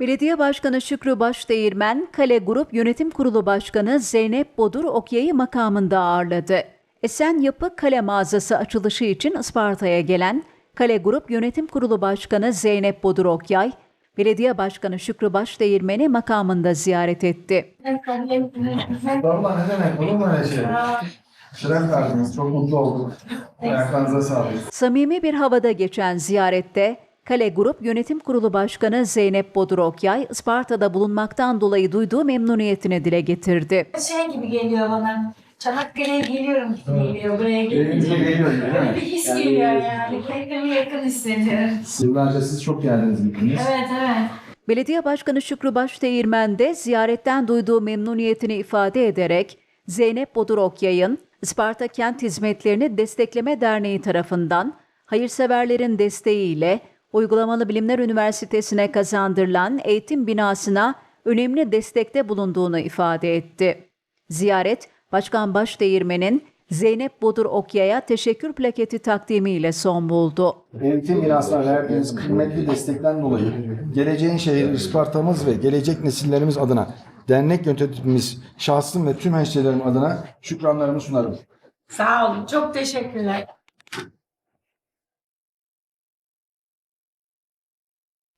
Belediye Başkanı Şükrü Başdeğirmen, Kale Grup Yönetim Kurulu Başkanı Zeynep Bodur Okyay'ı makamında ağırladı. Esen Yapı Kale mağazası açılışı için Isparta'ya gelen Kale Grup Yönetim Kurulu Başkanı Zeynep Bodur Okyay, Belediye Başkanı Şükrü Başdeğirmen'i makamında ziyaret etti. Vallahi ne demek olur mu öyle şey? Şeref verdiniz. Çok mutlu oldum. Ayaklarınıza sağlık. Samimi bir havada geçen ziyarette Kale Grup Yönetim Kurulu Başkanı Zeynep Bodur Okyay, Isparta'da bulunmaktan dolayı duyduğu memnuniyetini dile getirdi. Şey gibi geliyor bana. Çanakkale'ye geliyorum gibi geliyor buraya gelince. geliyor değil Böyle bir his geliyor yani. Kendimi yakın hissediyorum. Yıllarca siz çok geldiniz gittiniz. Evet evet. Belediye Başkanı Şükrü Başdeğirmen de ziyaretten duyduğu memnuniyetini ifade ederek Zeynep Bodur Okyay'ın Isparta Kent Hizmetlerini Destekleme Derneği tarafından hayırseverlerin desteğiyle Uygulamalı Bilimler Üniversitesi'ne kazandırılan eğitim binasına önemli destekte bulunduğunu ifade etti. Ziyaret, Başkan Başdeğirmen'in Zeynep Bodur Okyay'a teşekkür plaketi takdimiyle son buldu. Eğitim binasına verdiğiniz kıymetli destekten dolayı geleceğin şehri Isparta'mız ve gelecek nesillerimiz adına dernek yönetimimiz şahsım ve tüm hemşehrilerim adına şükranlarımı sunarım. Sağ olun. Çok teşekkürler.